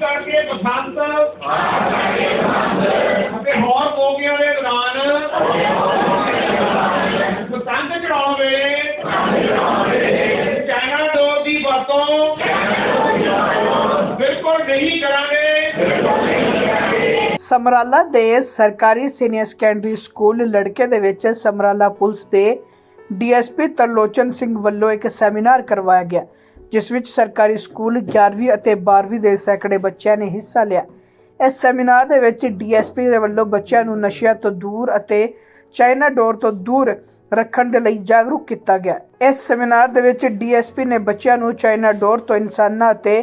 ਕਰਕੇ ਬਸੰਤ। ਅਤੇ ਹੋਰ ਮੌਕਿਆਂ ਦੇ ਦੌਰਾਨ ਪਤੰਗ ਚੜਾਉਣ ਵੇਲੇ ਚਾਈਨਾ ਡੋਰ ਦੀ ਵਰਤੋਂ। ਬਿਲਕੁਲ ਨਹੀਂ ਕਰਾਂਗੇ। ਸਮਰਾਲਾ ਦੇ ਸਰਕਾਰੀ ਸੀਨੀਅਰ ਸੈਕੰਡਰੀ ਸਕੂਲ ਲੜਕੇ ਦੇ ਵਿੱਚ ਸਮਰਾਲਾ ਪੁਲਿਸ ਦੇ ਡੀਐਸਪੀ ਤਰਲੋਚਨ ਸਿੰਘ ਵੱਲੋਂ ਇੱਕ ਸੈਮੀਨਾਰ ਕਰਵਾਇਆ ਗਿਆ। ਜਿਸ ਵਿੱਚ ਸਰਕਾਰੀ ਸਕੂਲ 11ਵੀਂ ਅਤੇ 12ਵੀਂ ਦੇ ਸੈਂਕੜੇ ਬੱਚਿਆਂ ਨੇ ਹਿੱਸਾ ਲਿਆ। ਇਸ ਸੈਮੀਨਾਰ ਦੇ ਵਿੱਚ ਡੀਐਸਪੀ ਦੇ ਵੱਲੋਂ ਬੱਚਿਆਂ ਨੂੰ ਨਸ਼ਿਆਂ ਤੋਂ ਦੂਰ ਅਤੇ ਚਾਈਨਾ ਡੋਰ ਤੋਂ ਦੂਰ ਰੱਖਣ ਦੇ ਲਈ ਜਾਗਰੂਕ ਕੀਤਾ ਗਿਆ। ਇਸ ਸੈਮੀਨਾਰ ਦੇ ਵਿੱਚ ਡੀਐਸਪੀ ਨੇ ਬੱਚਿਆਂ ਨੂੰ ਚਾਈਨਾ ਡੋਰ ਤੋਂ ਇਨਸਾਨਾਂ ਅਤੇ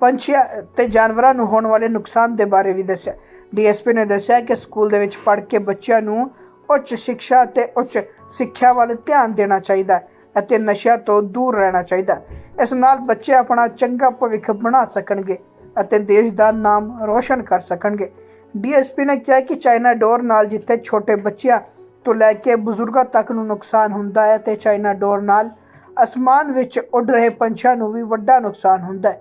ਪੰਛੀਆਂ ਤੇ ਜਾਨਵਰਾਂ ਨੂੰ ਹੋਣ ਵਾਲੇ ਨੁਕਸਾਨ ਦੇ ਬਾਰੇ ਵੀ ਦੱਸਿਆ। ਡੀਐਸਪੀ ਨੇ ਦੱਸਿਆ ਕਿ ਸਕੂਲ ਦੇ ਵਿੱਚ ਪੜ੍ਹ ਕੇ ਬੱਚਿਆਂ ਨੂੰ ਉੱਚ ਸਿੱਖਿਆ ਅਤੇ ਉੱਚ ਸਿੱਖਿਆ ਵੱਲ ਧਿਆਨ ਦੇਣਾ ਚਾਹੀਦਾ ਹੈ। ਅਤੇ ਨਸ਼ਿਆਂ ਤੋਂ ਦੂਰ ਰਹਿਣਾ ਚਾਹੀਦਾ ਇਸ ਨਾਲ ਬੱਚੇ ਆਪਣਾ ਚੰਗਾ ਭਵਿੱਖ ਬਣਾ ਸਕਣਗੇ ਅਤੇ ਦੇਸ਼ ਦਾ ਨਾਮ ਰੋਸ਼ਨ ਕਰ ਸਕਣਗੇ। ਡੀਐਸਪੀ ਨੇ ਕਿਹਾ ਕਿ ਚਾਈਨਾ ਡੋਰ ਨਾਲ ਜਿੱਥੇ ਛੋਟੇ ਬੱਚਿਆਂ ਤੋਂ ਲੈ ਕੇ ਬਜ਼ੁਰਗਾਂ ਤੱਕ ਨੂੰ ਨੁਕਸਾਨ ਹੁੰਦਾ ਹੈ ਤੇ ਚਾਈਨਾ ਡੋਰ ਨਾਲ ਅਸਮਾਨ ਵਿੱਚ ਉੱਡ ਰਹੇ ਪੰਛੀਆਂ ਨੂੰ ਵੀ ਵੱਡਾ ਨੁਕਸਾਨ ਹੁੰਦਾ ਹੈ,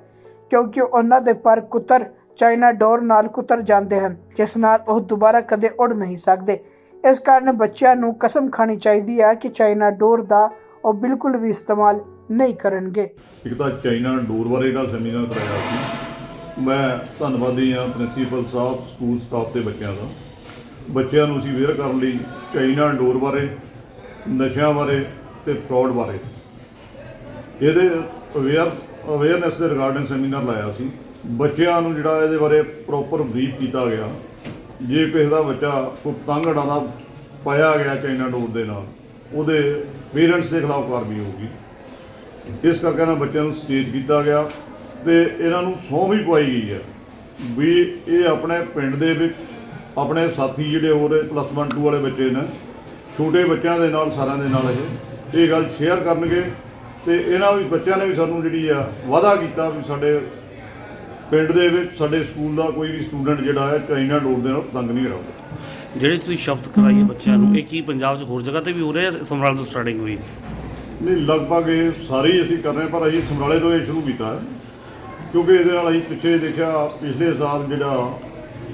ਕਿਉਂਕਿ ਉਹਨਾਂ ਦੇ ਪਰ ਕੁਤਰ ਚਾਈਨਾ ਡੋਰ ਨਾਲ ਕੁਤਰ ਜਾਂਦੇ ਹਨ, ਜਿਸ ਨਾਲ ਉਹ ਦੁਬਾਰਾ ਕਦੇ ਉੱਡ ਨਹੀਂ ਸਕਦੇ। ਇਸ ਕਾਰਨ ਬੱਚਿਆਂ ਨੂੰ ਕਸਮ ਖਾਣੀ ਚਾਹੀਦੀ ਹੈ ਕਿ ਚਾਈਨਾ ਡੋਰ ਦਾ ਉਹ ਬਿਲਕੁਲ ਵੀ ਇਸਤੇਮਾਲ ਨਹੀਂ ਕਰਨਗੇ। ਇੱਕ ਤਾਂ ਚਾਈਨਾ ਡੋਰ ਬਾਰੇ ਦਾ ਸੈਮੀਨਾਰ ਕਰਾਇਆ ਸੀ। ਮੈਂ ਧੰਨਵਾਦੀ ਹਾਂ ਪ੍ਰਿੰਸੀਪਲ ਸਾਹਿਬ, ਸਕੂਲ ਸਟਾਫ ਤੇ ਬੱਚਿਆਂ ਦਾ। ਬੱਚਿਆਂ ਨੂੰ ਅਸੀਂ ਅਵੇਅਰ ਕਰਨ ਲਈ ਚਾਈਨਾ ਡੋਰ ਬਾਰੇ, ਨਸ਼ਿਆਂ ਬਾਰੇ ਤੇ ਫਰਾਡ ਬਾਰੇ। ਇਹਦੇ ਅਵੇਅਰ, ਅਵੇਅਰਨੈਸ ਦੇ ਰਿਗਾਰਡਿੰਗ ਸੈਮੀਨਾਰ ਲਾਇਆ ਸੀ। ਬੱਚਿਆਂ ਨੂੰ ਜਿਹੜਾ ਇਹਦੇ ਬਾਰੇ ਪ੍ਰੋਪਰ ਬਰੀਫ ਕੀਤਾ ਗਿਆ। ਜੇ ਕਿਸੇ ਦਾ ਬੱਚਾ ਕੋਈ ਪਤੰਗ ਉਡਾਉਂਦਾ ਪਾਇਆ ਗਿਆ ਚਾਈਨਾ ਡੋਰ ਦੇ ਨਾਲ, ਉਹਦੇ ਪੇਰੈਂਟਸ ਦੇ ਖਿਲਾਫ ਕਾਰਵਾਈ ਹੋਊਗੀ। ਇਸ ਕਰਕੇ ਇਹਨਾਂ ਬੱਚਿਆਂ ਨੂੰ ਸਟੇਜ ਕੀਤਾ ਗਿਆ ਤੇ ਇਹਨਾਂ ਨੂੰ ਸਹੁੰ ਵੀ ਪਵਾਈ ਗਈ ਹੈ ਵੀ ਇਹ ਆਪਣੇ ਪਿੰਡ ਦੇ ਵਿੱਚ ਆਪਣੇ ਸਾਥੀ ਜਿਹੜੇ ਹੋਰ ਪਲੱਸ 1 2 ਵਾਲੇ ਬੱਚੇ ਨੇ, ਛੋਟੇ ਬੱਚਿਆਂ ਦੇ ਨਾਲ, ਸਾਰਿਆਂ ਦੇ ਨਾਲ ਇਹ। ਇਹ ਗੱਲ ਸ਼ੇਅਰ ਕਰਨਗੇ ਤੇ ਇਹਨਾਂ ਵੀ ਬੱਚਿਆਂ ਨੇ ਵੀ ਸਾਨੂੰ ਜਿਹੜੀ ਆ ਵਾਅਦਾ ਕੀਤਾ ਵੀ ਸਾਡੇ ਪਿੰਡ ਦੇ ਵਿੱਚ, ਸਾਡੇ ਸਕੂਲ ਦਾ ਕੋਈ ਵੀ ਸਟੂਡੈਂਟ ਜਿਹੜਾ ਹੈ, ਚਾਈਨਾ ਡੋਰ ਦੇ ਨਾਲ ਤੰਗ ਨਹੀਂ ਉਡਾਊਗਾ ਜਿਹੜੇ ਤੁਸੀਂ ਸ਼ਬਦ ਕਰਾਈਏ ਬੱਚਿਆਂ ਨੂੰ ਇਹ ਕੀ ਪੰਜਾਬ 'ਚ ਹੋਰ ਜਗ੍ਹਾ ਤੇ ਵੀ ਹੋ ਰਿਹਾ ਸਮਰਾਲ ਤੋਂ ਸਟਾਰਟਿੰਗ ਹੋਈ? ਨਹੀਂ ਲਗਭਗ ਇਹ ਸਾਰੇ ਹੀ ਅਸੀਂ ਕਰ ਰਹੇ ਹਾਂ, ਪਰ ਅਸੀਂ ਸਮਰਾਲੇ ਤੋਂ ਇਹ ਸ਼ੁਰੂ ਕੀਤਾ ਹੈ। ਕਿਉਂਕਿ ਇਹਦੇ ਨਾਲ ਅਸੀਂ ਪਿੱਛੇ ਦੇਖਿਆ ਪਿਛਲੇ ਸਾਲ ਜਿਹੜਾ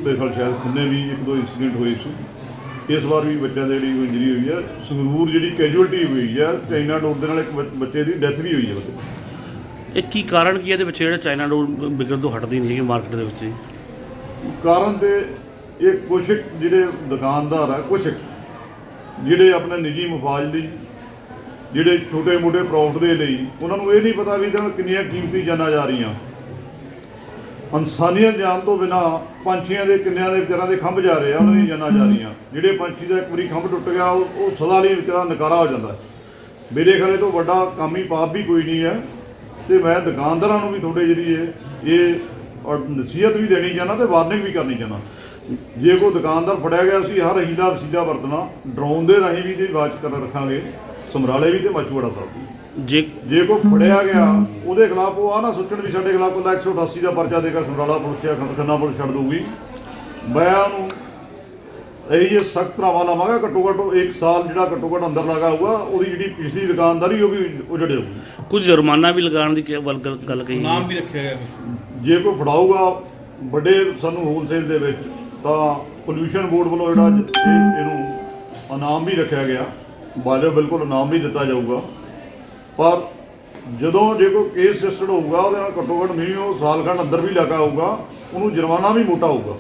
ਮੇਰੇ ਖਿਆਲ ਸ਼ਾਇਦ ਖੰਨੇ ਵੀ ਇੱਕ ਦੋ ਇਨਸੀਡੈਂਟ ਹੋਏ ਸੀ। ਇਸ ਵਾਰ ਵੀ ਬੱਚਿਆਂ ਦੇ ਜਿਹੜੀ ਇੰਜਰੀ ਹੋਈ ਹੈ ਸੰਗਰੂਰ ਜਿਹੜੀ ਕੈਜੂਅਲਟੀ ਹੋਈ ਹੈ ਚਾਈਨਾ ਡੋਰ ਦੇ ਨਾਲ ਇੱਕ ਬੱਚ- ਬੱਚੇ ਦੀ ਡੈਥ ਵੀ ਹੋਈ ਹੈ ਬੱਚੇ ਇਹ ਕੀ ਕਾਰਨ ਕੀ ਹੈ ਇਹਦੇ ਵਿੱਚ ਜਿਹੜਾ ਚਾਈਨਾ ਡੋਰ ਵਿਕਣ ਤੋਂ ਹਟਦੀ ਨਹੀਂ ਹੈਗੀ ਮਾਰਕੀਟ ਦੇ ਵਿੱਚ ਜੀ? ਕਾਰਨ ਤੇ ਇਹ ਕੁਛ ਜਿਹੜੇ ਦੁਕਾਨਦਾਰ ਹੈ ਕੁਛ ਜਿਹੜੇ ਆਪਣੇ ਨਿੱਜੀ ਮਫਾਜ ਲਈ, ਜਿਹੜੇ ਛੋਟੇ ਮੋਟੇ ਪ੍ਰੋਫਿਟ ਦੇ ਲਈ, ਉਹਨਾਂ ਨੂੰ ਇਹ ਨਹੀਂ ਪਤਾ ਵੀ ਇਹਦੇ ਨਾਲ ਕਿੰਨੀਆਂ ਕੀਮਤੀ ਜਾਨਾਂ ਜਾ ਰਹੀਆਂ। ਇਨਸਾਨੀਅਤ ਜਾਨ ਤੋਂ ਬਿਨਾ ਪੰਛੀਆਂ ਦੇ ਕਿੰਨਿਆਂ ਦੇ ਵਿਚਾਰਾਂ ਦੇ ਖੰਭ ਜਾ ਰਹੇ ਆ, ਉਹਨਾਂ ਦੀ ਜਾਨਾਂ ਜਾ ਰਹੀਆਂ। ਜਿਹੜੇ ਪੰਛੀ ਦਾ ਇੱਕ ਵਾਰੀ ਖੰਭ ਟੁੱਟ ਗਿਆ, ਉਹ ਸਦਾ ਲਈ ਵਿਚਾਰਾ ਨਕਾਰਾ ਹੋ ਜਾਂਦਾ। ਮੇਰੇ ਖਿਆਲੇ ਤੋਂ ਵੱਡਾ ਕੰਮ ਹੀ ਪਾਪ ਵੀ ਕੋਈ ਨਹੀਂ ਹੈ। ਤੇ ਮੈਂ ਦੁਕਾਨਦਾਰਾਂ ਨੂੰ ਵੀ ਤੁਹਾਡੇ ਜਿਹੜੀ ਇਹ ਇਹ ਨਸੀਹਤ ਵੀ ਦੇਣੀ ਚਾਹੁੰਦਾ ਤੇ ਵਾਰਨਿੰਗ ਵੀ ਕਰਨੀ ਚਾਹੁੰਦਾ। ਜੇ ਕੋਈ ਦੁਕਾਨਦਾਰ ਫੜਿਆ ਗਿਆ ਅਸੀਂ ਹਰ ਹੀਲਾ ਵਸੀਲਾ ਵਰਤਣਾ ਡਰੋਨ ਦੇ ਰਾਹੀਂ ਵੀ ਇਹਦੀ ਵਾਚ ਕਰ ਰੱਖਾਂਗੇ ਸਮਰਾਲੇ ਵੀ ਤੇ ਮਚੂੜਾ ਸਾਹਿਬ ਜੇ ਜੇ ਕੋਈ ਫੜਿਆ ਗਿਆ ਉਹਦੇ ਖਿਲਾਫ ਉਹ ਆ ਨਾ ਸੋਚਣ ਵੀ ਸਾਡੇ ਖਿਲਾਫ ਕੋਈ 188 ਦਾ ਪਰਚਾ ਦੇਗਾ ਸਮਰਾਲਾ ਪੁਲਿਸ ਜਾਂ ਖੰਨਾ ਪੁਲਿਸ ਛੱਡ ਦਊਗੀ। ਮੈਂ ਉਹਨੂੰ ਇਹੀ ਜੇ ਸਖਤ ਧਾਰਾਵਾਂ ਲਾਵਾਂਗਾ ਘੱਟੋ ਘੱਟ ਉਹ ਇੱਕ ਸਾਲ ਜਿਹੜਾ ਘੱਟੋ ਘੱਟ ਅੰਦਰ ਲਗਾ ਹੋਊਗਾ ਉਹਦੀ ਜਿਹੜੀ ਪਿਛਲੀ ਦੁਕਾਨਦਾਰੀ ਉਹ ਵੀ ਉਜੜ ਜਾਊਗੀ ਕੁਝ ਜੁਰਮਾਨਾ ਵੀ ਲਗਾਉਣ ਦੀ ਗੱਲ ਗੱਲ ਕਹੀ ਨਾਮ ਵੀ ਰੱਖਿਆ ਗਿਆ। ਜੇ ਕੋਈ ਫੜਾਊਗਾ ਵੱਡੇ ਸਾਨੂੰ ਹੋਲਸੇਲ ਦੇ ਵਿੱਚ ਤਾਂ ਪੋਲੂਸ਼ਨ ਬੋਰਡ ਵੱਲੋਂ ਜਿਹੜਾ ਇਹ- ਇਹਨੂੰ ਇਨਾਮ ਵੀ ਰੱਖਿਆ ਗਿਆ। ਵਾਜਬ ਬਿਲਕੁਲ ਇਨਾਮ ਵੀ ਦਿੱਤਾ ਜਾਊਗਾ। ਪਰ ਜਦੋਂ ਜੇ ਕੋਈ ਕੇਸ ਰਜਿਸਟਰਡ ਹੋਊਗਾ, ਉਹਦੇ ਨਾਲ ਘੱਟੋ ਘੱਟ ਮਿਨੀਮਮ ਸਾਲ ਖੰਡ ਅੰਦਰ ਵੀ ਲੱਗਾ ਹੋਊਗਾ, ਉਹਨੂੰ ਜੁਰਮਾਨਾ ਵੀ ਮੋਟਾ ਹੋਊਗਾ।